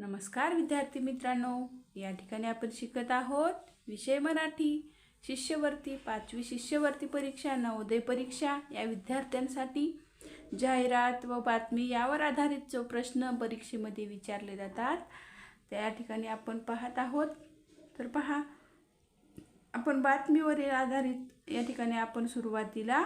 नमस्कार विद्यार्थी मित्रांनो. या ठिकाणी आपण शिकत आहोत विषय मराठी. शिष्यवृत्ती पाचवी शिष्यवृत्ती परीक्षा नवोदय परीक्षा या विद्यार्थ्यांसाठी जाहिरात व बातमी यावर आधारित जो प्रश्न परीक्षेमध्ये विचारले जातात त्या ठिकाणी आपण पाहत आहोत. तर पहा आपण बातमीवरील आधारित या ठिकाणी आपण सुरुवातीला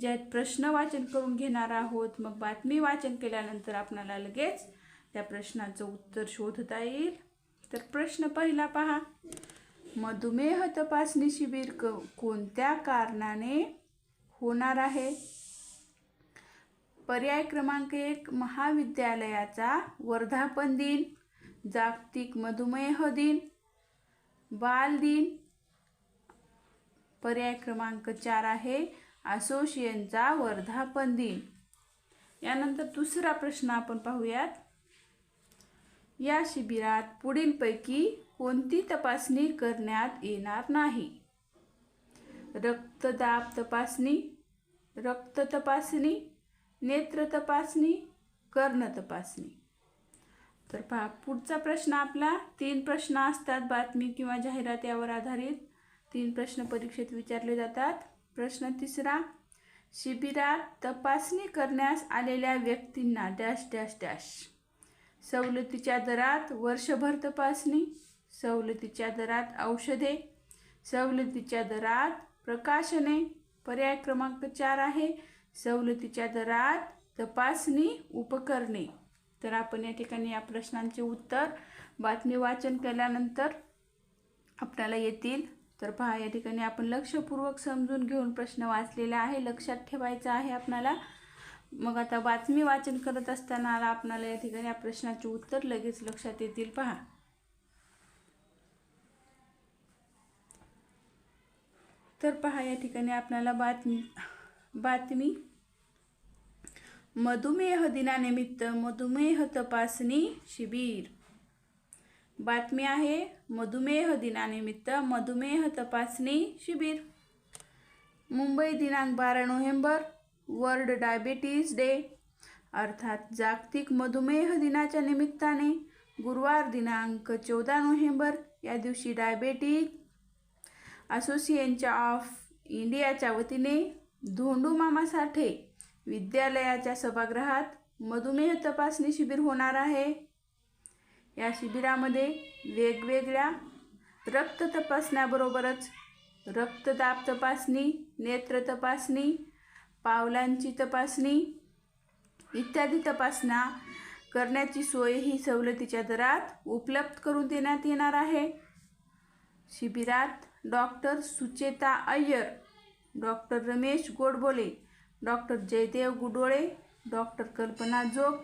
ज्यात प्रश्न वाचन करून घेणार आहोत मग बातमी वाचन केल्यानंतर आपणाला लगेच त्या प्रश्नाचं उत्तर शोधता येईल. तर प्रश्न पहिला पहा. मधुमेह तपासणी शिबिर क कोणत्या कारणाने होणार आहे? पर्याय क्रमांक एक महाविद्यालयाचा वर्धापन दिन जागतिक मधुमेह दिन बाल दिन. पर्याय क्रमांक चार आहे असोसिएशनचा वर्धापन दिन. यानंतर दुसरा प्रश्न आपण पाहूयात. या शिबिरात पुढीलपैकी कोणती तपासणी करण्यात येणार नाही? रक्तदाब तपासणी रक्त तपासणी नेत्र तपासणी कर्ण तपासणी. तर पहा पुढचा प्रश्न आपला तीन प्रश्न असतात बातमी किंवा जाहिरात यावर आधारित. तीन प्रश्न परीक्षेत विचारले जातात. प्रश्न तिसरा शिबिरात तपासणी करण्यास आलेल्या व्यक्तींना डॅश डॅश डॅश. सवलतीच्या दरात वर्षभर तपासणी सवलतीच्या दरात औषधे सवलतीच्या दरात प्रकाशने पर्याय क्रमांक चार आहे. सवलतीच्या दरात तपासणी उपकरणे. तर आपण या ठिकाणी या प्रश्नांचे उत्तर बातमी वाचन केल्यानंतर आपल्याला येतील. तर पहा या ठिकाणी आपण लक्षपूर्वक समजून घेऊन प्रश्न वाचलेला आहे. लक्षात ठेवायचा आहे आपणाला मग आता बातमी वाचन करत असताना आपणाला या ठिकाणी या प्रश्नाचे उत्तर लगेच लक्षात येतील. पहा. तर पहा या ठिकाणी आपल्याला बातमी बातमी. मधुमेह दिनानिमित्त मधुमेह तपासणी शिबिर. बातमी आहे मधुमेह दिनानिमित्त मधुमेह तपासणी शिबिर. मुंबई दिनांक बारा नोव्हेंबर वर्ल्ड डायबिटीज डे अर्थात जागतिक मधुमेह दिनाच्या निमित्ताने गुरुवार दिनांक चौदा नोव्हेंबर या दिवशी डायबेटीज असोसिएशनच्या ऑफ इंडियाच्या वतीने धोंडू मामा साठे विद्यालयाच्या सभागृहात मधुमेह तपासणी शिबिर होणार आहे. या शिबिरामध्ये वेगवेगळ्या रक्त तपासण्याबरोबरच रक्तदाब तपासणी नेत्र तपासणी पावलांची तपासणी इत्यादी तपासण्या करण्याची सोय ही सवलतीच्या दरात उपलब्ध करून देण्यात येणार आहे. शिबिरात doctor Sucheta Iyer doctor Ramesh Godbole doctor Jaydev Gudole doctor Kalpana Jog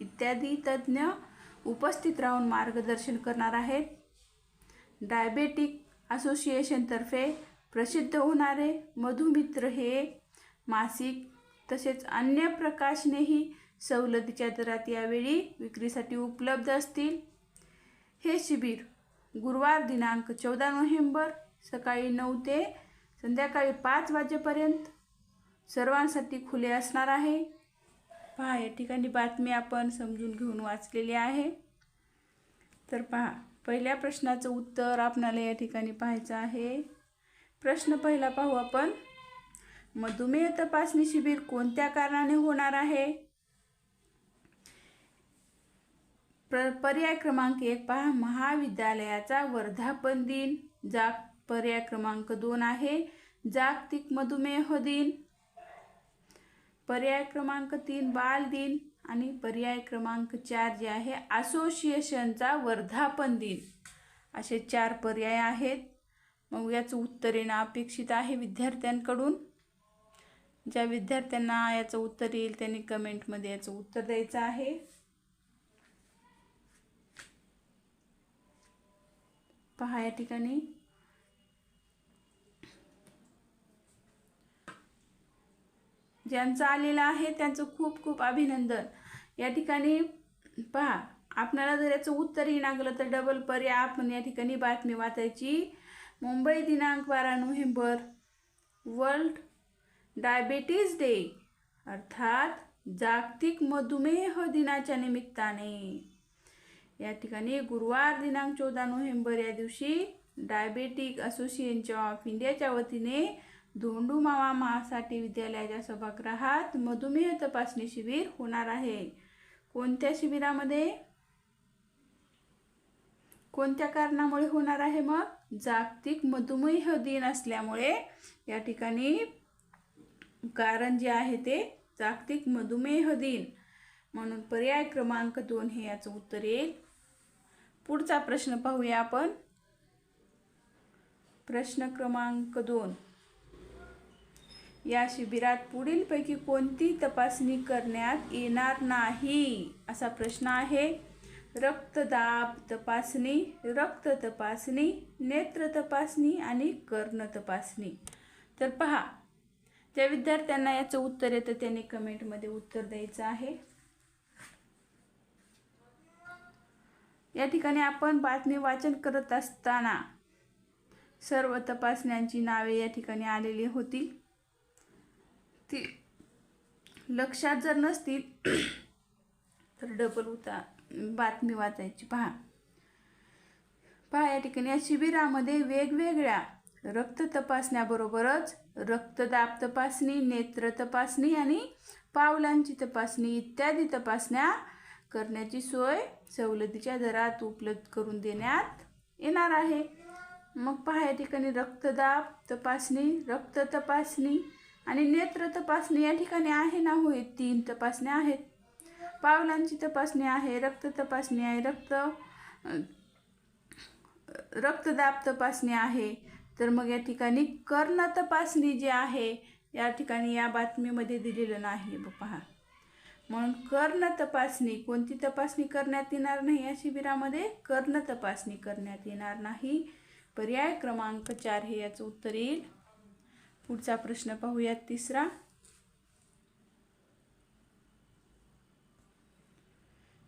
इत्यादी तज्ज्ञ उपस्थित राहून मार्गदर्शन करणार आहेत. डायबेटिक असोसिएशनतर्फे प्रसिद्ध होणारे मधुमित्र हे मासिक तसेच अन्य प्रकाशनेही सवलतीच्या दरात यावेळी विक्रीसाठी उपलब्ध असतील. हे शिबिर गुरुवार दिनांक चौदा नोव्हेंबर सकाळी नऊ ते संध्याकाळी पाच वाजेपर्यंत सर्वांसाठी खुले असणार आहे. पहा या ठिकाणी बातमी आपण समजून घेऊन वाचलेली आहे. तर पहा पहिल्या प्रश्नाचं उत्तर आपणाला या ठिकाणी पाहायचं आहे. प्रश्न पहिला पाहू आपण. मधुमेह तपासणी शिबिर कोणत्या कारणाने होणार आहे? प्र पर्याय क्रमांक एक पहा. महाविद्यालयाचा वर्धापन दिन. जाग पर्याय क्रमांक दोन आहे. जागतिक मधुमेह दिन. पर्याय क्रमांक तीन बाल दिन. आणि पर्याय क्रमांक चार जे आहे असोसिएशनचा वर्धापन दिन. असे चार पर्याय आहेत. मग याचं उत्तर येणं अपेक्षित आहे विद्यार्थ्यांकडून. ज्या विद्यार्थ्यांना याचं उत्तर येईल त्यांनी कमेंटमध्ये याचं उत्तर द्यायचं आहे. पहा या ठिकाणी. ज्यांचं आलेलं आहे त्यांचं खूप खूप अभिनंदन. या ठिकाणी पहा आपल्याला जर याचं उत्तरही लागलं तर डबल पर्याय आपण या ठिकाणी बातमी वाचायची. मुंबई दिनांक बारा नोव्हेंबर वर्ल्ड डायबेटीज डे अर्थात जागतिक मधुमेह दिनाच्या निमित्ताने. या ठिकाणी गुरुवार दिनांक चौदा नोव्हेंबर या दिवशी डायबेटिक असोसिएशन ऑफ इंडियाच्या वतीने धोंडू मामा महासाठी विद्यालयाच्या सभागृहात मधुमेह तपासणी शिबिर होणार आहे. कोणत्या शिबिरामध्ये? कोणत्या कारणामुळे होणार आहे मग? जागतिक मधुमेह दिन असल्यामुळे या ठिकाणी कारण जे आहे ते जागतिक मधुमेह दिन. म्हणून पर्याय क्रमांक दोन हे याचं उत्तर येईल. पुढचा प्रश्न पाहूया आपण. प्रश्न क्रमांक दोन. या शिबिरात पुढीलपैकी कोणती तपासणी करण्यात येणार नाही? असा प्रश्न आहे. रक्तदाब तपासणी रक्त तपासणी नेत्र तपासणी आणि कर्ण तपासणी. तर पहा त्या विद्यार्थ्यांना याचं उत्तर येतं त्यांनी कमेंटमध्ये उत्तर द्यायचं आहे. या ठिकाणी आपण बातमी वाचन करत असताना सर्व तपासण्यांची नावे या ठिकाणी आलेली होती. ती लक्षात जर नसतील तर डबल उता बातमी वाचायची. पहा. पहा या ठिकाणी या शिबिरामध्ये वेगवेगळ्या रक्त तपासण्याबरोबरच रक्तदाब तपासणी नेत्र तपासणी आणि पावलांची तपासणी इत्यादी तपासण्या करण्याची सोय सवलतीच्या दरात उपलब्ध करून देण्यात येणार आहे. मग पहा या ठिकाणी रक्तदाब तपासणी रक्त तपासणी आणि नेत्र तपासणी या ठिकाणी आहे ना? होय तीन तपासण्या आहेत. पावलांची तपासणी आहे रक्त तपासणी आहे रक्त रक्तदाब तपासणी आहे तर मग या ठिकाणी कर्ण तपासणी जी आहे या ठिकाणी या बातमीमध्ये दिलेलं नाही ब पहा. म्हणून कर्ण तपासणी कोणती तपासणी करण्यात येणार नाही या शिबिरामध्ये? कर्ण तपासणी करण्यात येणार नाही. पर्याय क्रमांक चार हे याचं उत्तर येईल. पुढचा प्रश्न पाहूयात तिसरा.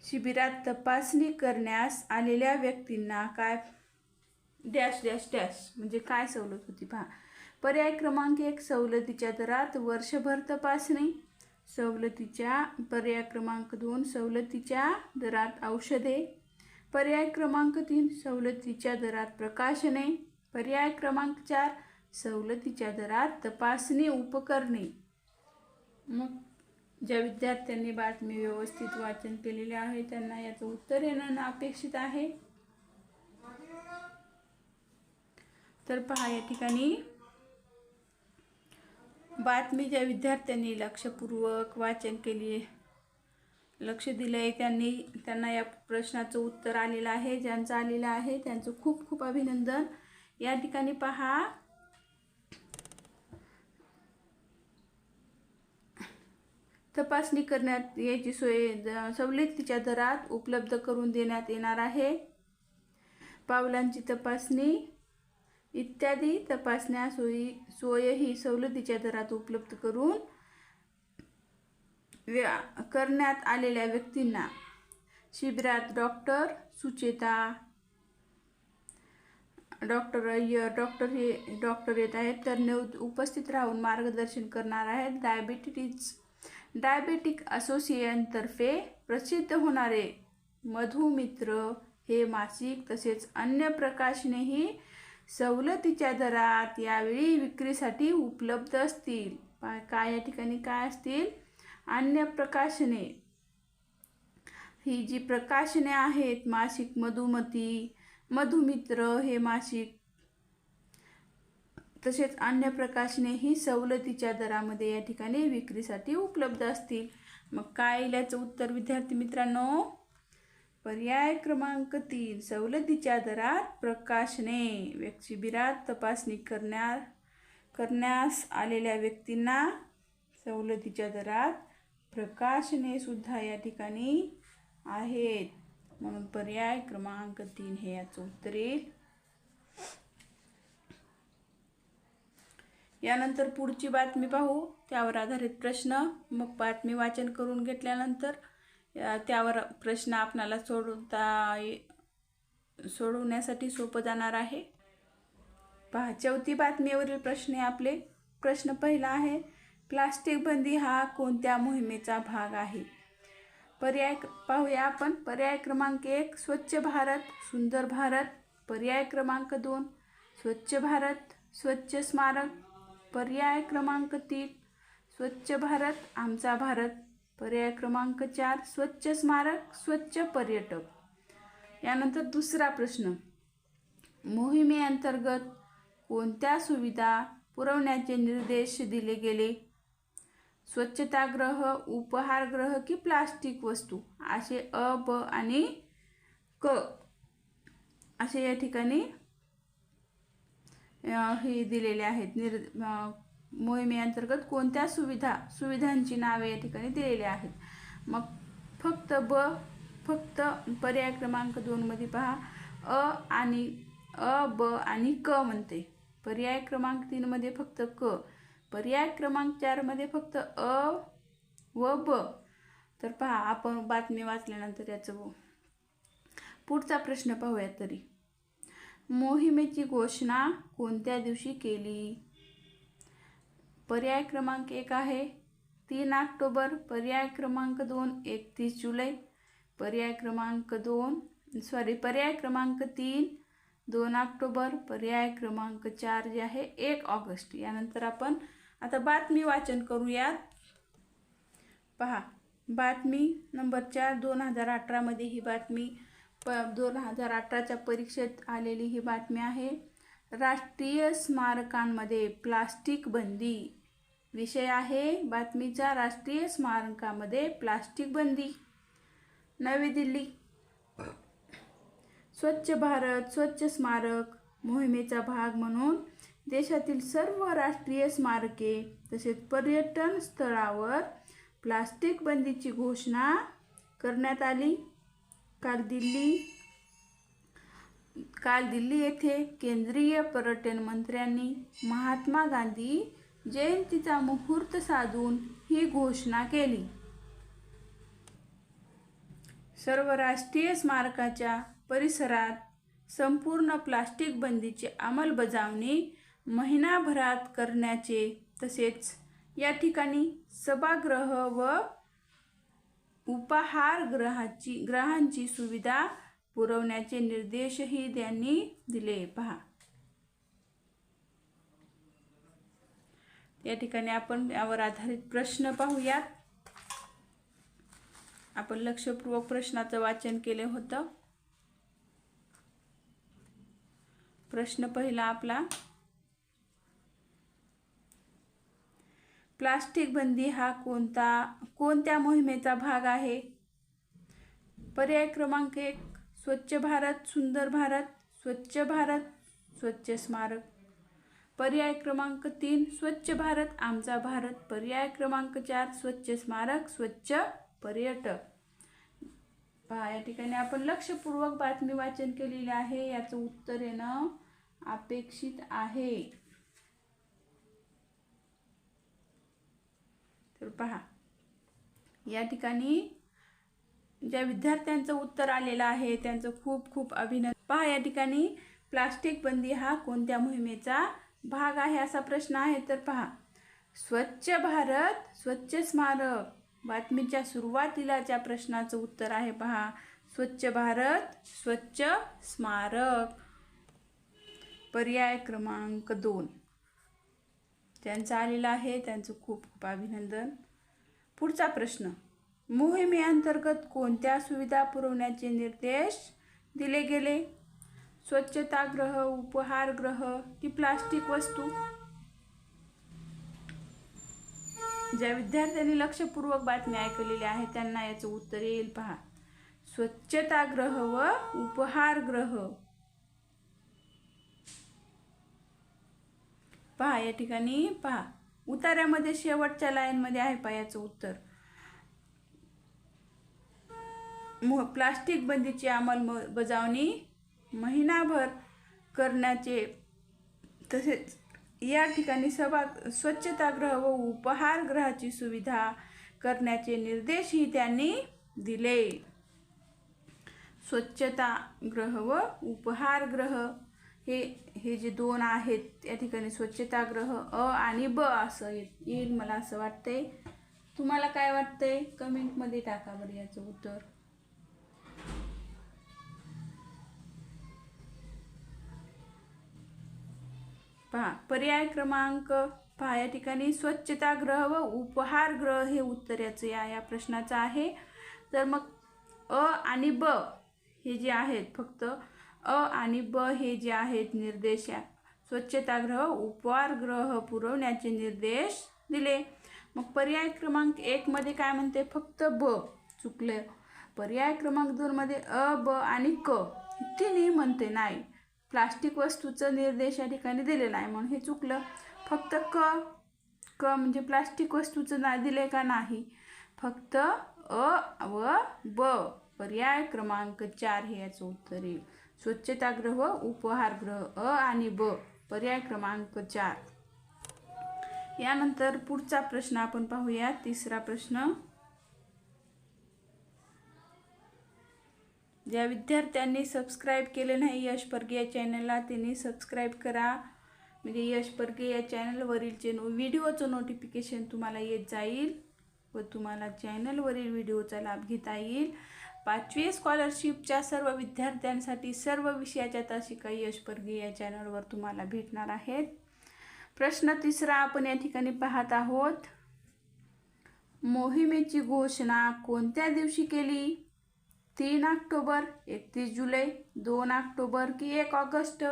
शिबिरात तपासणी करण्यास आलेल्या व्यक्तींना काय डॅश डॅश डॅश. म्हणजे काय सवलत होती पहा. पर्याय क्रमांक एक सवलतीच्या दरात वर्षभर तपासणी. सवलतीच्या पर्याय क्रमांक दोन सवलतीच्या दरात औषधे. पर्याय क्रमांक तीन सवलतीच्या दरात प्रकाशने. पर्याय क्रमांक चार सवलतीच्या दरात तपासणी उपकरणे. मग ज्या विद्यार्थ्यांनी बातमी व्यवस्थित वाचन केलेले आहे त्यांना याचं उत्तर येणं अपेक्षित आहे. तर पहा या ठिकाणी बातमी ज्या विद्यार्थ्यांनी लक्षपूर्वक वाचन केली लक्ष दिलं आहे त्यांनी त्यांना या प्रश्नाचं उत्तर आलेलं आहे ज्यांचं आलेलं आहे त्यांचं खूप खूप अभिनंदन. या ठिकाणी पहा तपासणी करण्यात याची सोय सवलतीच्या दरात उपलब्ध करून देण्यात येणार आहे. पावलांची तपासणी इत्यादी तपासण्या सोयी सोयही सवलतीच्या दरात उपलब्ध करून व्या करण्यात आलेल्या व्यक्तींना शिबिरात doctor Sucheta doctor Iyer doctor हे डॉक्टर येत आहेत. तर उपस्थित राहून मार्गदर्शन करणार आहेत डायबिटीज डायबेटिक असोसिएशनतर्फे प्रसिद्ध होणारे मधुमित्र हे मासिक तसेच अन्य प्रकाशनेही सवलतीच्या दरात यावेळी विक्रीसाठी उपलब्ध असतील. काय या ठिकाणी काय असतील? अन्य प्रकाशने. ही जी प्रकाशने आहेत मासिक मधुमती मधुमित्र हे मासिक तसेच अन्य प्रकाशने ही सवलतीच्या दरामध्ये या ठिकाणी विक्रीसाठी उपलब्ध असतील. मग काय याचं उत्तर विद्यार्थी मित्रांनो? पर्याय क्रमांक तीन सवलतीच्या दरात प्रकाशने शिबिरात तपासणी करण्या करण्यास आलेल्या व्यक्तींना सवलतीच्या दरात प्रकाशने सुद्धा या ठिकाणी आहेत. म्हणून पर्याय क्रमांक तीन हे याचं उत्तर येईल. यानंतर पुढची बातमी पाहू. त्यावर आधारित प्रश्न. मग बातमी वाचन करून घेतल्यानंतर त्यावर प्रश्न आपणाला सोडवता सोडवण्यासाठी सोपं जाणार आहे. पहा चौथी बातमीवरील प्रश्न आपले. प्रश्न पहिला आहे प्लास्टिक बंदी हा कोणत्या मोहिमेचा भाग आहे? पर्याय पाहूया आपण. पर्याय क्रमांक एक स्वच्छ भारत सुंदर भारत. पर्याय क्रमांक दोन स्वच्छ भारत स्वच्छ स्मारक. पर्याय क्रमांक तीन स्वच्छ भारत आमचा भारत. पर्याय क्रमांक चार स्वच्छ स्मारक स्वच्छ पर्यटक. यानंतर दुसरा प्रश्न. मोहिमेअंतर्गत कोणत्या सुविधा पुरवण्याचे निर्देश दिले गेले? स्वच्छतागृह उपहारगृह की प्लास्टिक वस्तू? असे अ ब आणि क. असे या ठिकाणी हे दिलेले आहेत. निर् मोहिमेअंतर्गत कोणत्या सुविधा सुविधांची नावे या ठिकाणी दिलेली आहेत? मग फक्त ब फक्त पर्याय क्रमांक दोनमध्ये पहा. अ आणि अ ब आणि क म्हणते. पर्याय क्रमांक तीनमध्ये फक्त क. पर्याय क्रमांक चारमध्ये फक्त अ व ब. तर पहा आपण बातमी वाचल्यानंतर याचं व- पुढचा प्रश्न पाहूया तरी. मोहिमेची घोषणा कोणत्या दिवशी केली? पर्याय क्रमांक एक आहे. तीन ऑक्टोबर पर्याय क्रमांक दोन एकतीस जुलै पर्याय क्रमांक दोन सॉरी पर्याय क्रमांक तीन दोन ऑक्टोबर पर्याय क्रमांक चार जे आहे एक ऑगस्ट. यानंतर आपण आता बातमी वाचन करूयात. पहा बातमी नंबर चार दोन हजार अठरामध्ये ही बातमी प दोन हजार अठराच्या परीक्षेत आलेली ही बातमी आहे. राष्ट्रीय स्मारकांमध्ये प्लास्टिक बंदी. विषय आहे बातमीचा राष्ट्रीय स्मारकामध्ये प्लास्टिक बंदी. नवी दिल्ली. स्वच्छ भारत स्वच्छ स्मारक मोहिमेचा भाग म्हणून देशातील सर्व राष्ट्रीय स्मारके तसेच पर्यटन स्थळावर प्लास्टिक बंदीची घोषणा करण्यात आली. काल दिल्ली काल दिल्ली येथे केंद्रीय पर्यटन मंत्र्यांनी महात्मा गांधी जयंतीचा मुहूर्त साधून ही घोषणा केली. सर्व राष्ट्रीय स्मारकाच्या परिसरात संपूर्ण प्लास्टिक बंदीची अंमलबजावणी महिनाभरात करण्याचे तसेच या ठिकाणी सभागृह व उपाहारगृहाची ग्रहांची सुविधा पुरवण्याचे निर्देशही त्यांनी दिले. पहा. या ठिकाणी आपण यावर आधारित प्रश्न पाहूयात. आपण लक्षपूर्वक प्रश्नाचं वाचन केले होतं. प्रश्न पहिला आपला. प्लास्टिक बंदी हा कोणता कोणत्या मोहिमेचा भाग आहे? पर्याय क्रमांक एक स्वच्छ भारत सुंदर भारत स्वच्छ भारत स्वच्छ स्मारक. पर्याय क्रमांक तीन स्वच्छ भारत आमचा भारत. पर्याय क्रमांक चार स्वच्छ स्मारक स्वच्छ पर्यटक. पहा या ठिकाणी आपण लक्षपूर्वक बातमी वाचन केलेली आहे. याचं उत्तर येणं अपेक्षित आहे. तर पहा या ठिकाणी ज्या विद्यार्थ्यांचं उत्तर आलेलं आहे त्यांचं खूप खूप अभिनंदन. पहा या ठिकाणी प्लास्टिक बंदी हा कोणत्या मोहिमेचा भाग आहे असा प्रश्न आहे तर पहा. स्वच्छ भारत स्वच्छ स्मारक. बातमीच्या सुरुवातीला ज्या प्रश्नाचं उत्तर आहे पहा. स्वच्छ भारत स्वच्छ स्मारक. पर्याय क्रमांक दोन. त्यांचं आलेलं आहे त्यांचं खूप खूप अभिनंदन. पुढचा प्रश्न. मोहिमेअंतर्गत कोणत्या सुविधा पुरवण्याचे निर्देश दिले गेले? स्वच्छतागृह उपहारगृह की प्लास्टिक वस्तू. ज्या विद्यार्थ्यांनी लक्षपूर्वक बातमी ऐकलेली आहे त्यांना याचं उत्तर येईल. पहा. स्वच्छतागृह व उपहारगृह पहा या ठिकाणी पहा. उतार्यामध्ये शेवटच्या लाईनमध्ये आहे पहा याचं उत्तर. प्लास्टिक बंदीची अंमलबजावणी महिनाभर करण्याचे तसेच या ठिकाणी सभा स्वच्छतागृह व उपहारगृहाची सुविधा करण्याचे निर्देशही त्यांनी दिले. स्वच्छतागृह व उपहारगृह हे हे जे दोन आहेत या ठिकाणी स्वच्छतागृह अ आणि ब असं येईल मला असं वाटतंय. तुम्हाला काय वाटतंय? कमेंटमध्ये टाका बरं याचं उत्तर. पहा पर्याय क्रमांक पहा या ठिकाणी स्वच्छतागृह व उपहारगृह हे उत्तर याचं या या प्रश्नाचं आहे. तर मग अ आणि ब हे जे आहेत फक्त अ आणि ब हे जे आहेत निर्देश स्वच्छताग्रह स्वच्छतागृह उपहारगृह पुरवण्याचे निर्देश दिले. मग पर्याय क्रमांक एकमध्ये काय म्हणते? फक्त ब चुकलं. पर्याय क्रमांक दोनमध्ये अ ब आणि क. तिन्ही म्हणते नाही. प्लास्टिक वस्तूचं निर्देश या ठिकाणी दिलेला आहे. म्हणून हे चुकलं. फक्त क क म्हणजे प्लास्टिक वस्तूचं ना दिलं का नाही? फक्त अ व ब. पर्याय क्रमांक चार हे याचं उत्तर येईल. स्वच्छतागृह उपहारगृह अ आणि ब. पर्याय क्रमांक चार. यानंतर पुढचा प्रश्न आपण पाहूया. तिसरा प्रश्न ज्या विद्यार्थ्यांनी सबस्क्राईब केले नाही यश परगे या चॅनलला त्यांनी सबस्क्राईब करा. म्हणजे यश परगे या चॅनलवरीलचे नो व्हिडिओचं नोटिफिकेशन तुम्हाला येत जाईल व तुम्हाला चॅनलवरील व्हिडिओचा लाभ घेता येईल. पाचवी स्कॉलरशिपच्या सर्व विद्यार्थ्यांसाठी सर्व विषयाच्या तासिका यश परगे या चॅनलवर तुम्हाला भेटणार आहेत. प्रश्न तिसरा आपण या ठिकाणी पाहत आहोत. मोहिमेची घोषणा कोणत्या दिवशी केली? तीन ऑक्टोबर एकतीस जुलै दोन ऑक्टोबर की एक ऑगस्ट.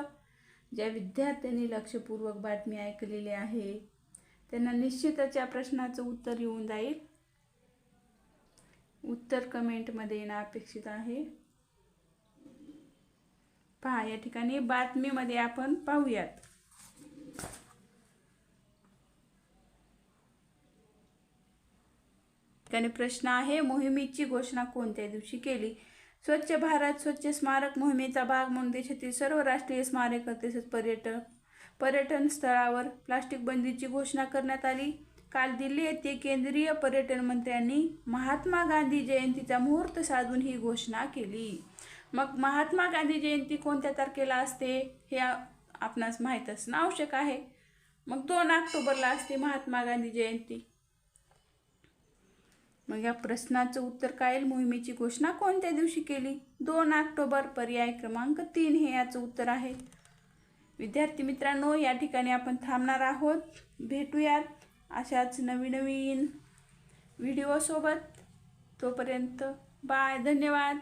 ज्या विद्यार्थ्यांनी लक्षपूर्वक बातमी ऐकलेली आहे त्यांना निश्चितच या प्रश्नाचं उत्तर येऊन जाईल. उत्तर कमेंटमध्ये येणं अपेक्षित आहे. पहा या ठिकाणी बातमीमध्ये आपण पाहूयात. ठिकाणी प्रश्न आहे मोहिमेची घोषणा कोणत्या दिवशी केली? स्वच्छ भारत स्वच्छ स्मारक मोहिमेचा भाग म्हणून देशातील सर्व राष्ट्रीय स्मारक तसेच पर्यटन पर्यटन स्थळावर प्लास्टिक बंदीची घोषणा करण्यात आली. काल दिल्ली येथे केंद्रीय पर्यटन मंत्र्यांनी महात्मा गांधी जयंतीचा मुहूर्त साधून ही घोषणा केली. मग महात्मा गांधी जयंती कोणत्या तारखेला असते हे आपणास माहीत असणं आवश्यक आहे. मग दोन ऑक्टोबरला असते महात्मा गांधी जयंती. मग या प्रश्नाचं उत्तर काय? मोहिमेची घोषणा कोणत्या दिवशी केली? दोन ऑक्टोबर पर्याय क्रमांक तीन हे याचं उत्तर आहे. विद्यार्थी मित्रांनो या ठिकाणी आपण थांबणार आहोत. भेटूयात अशाच नवीन नवीन व्हिडिओसोबत. तोपर्यंत बाय धन्यवाद.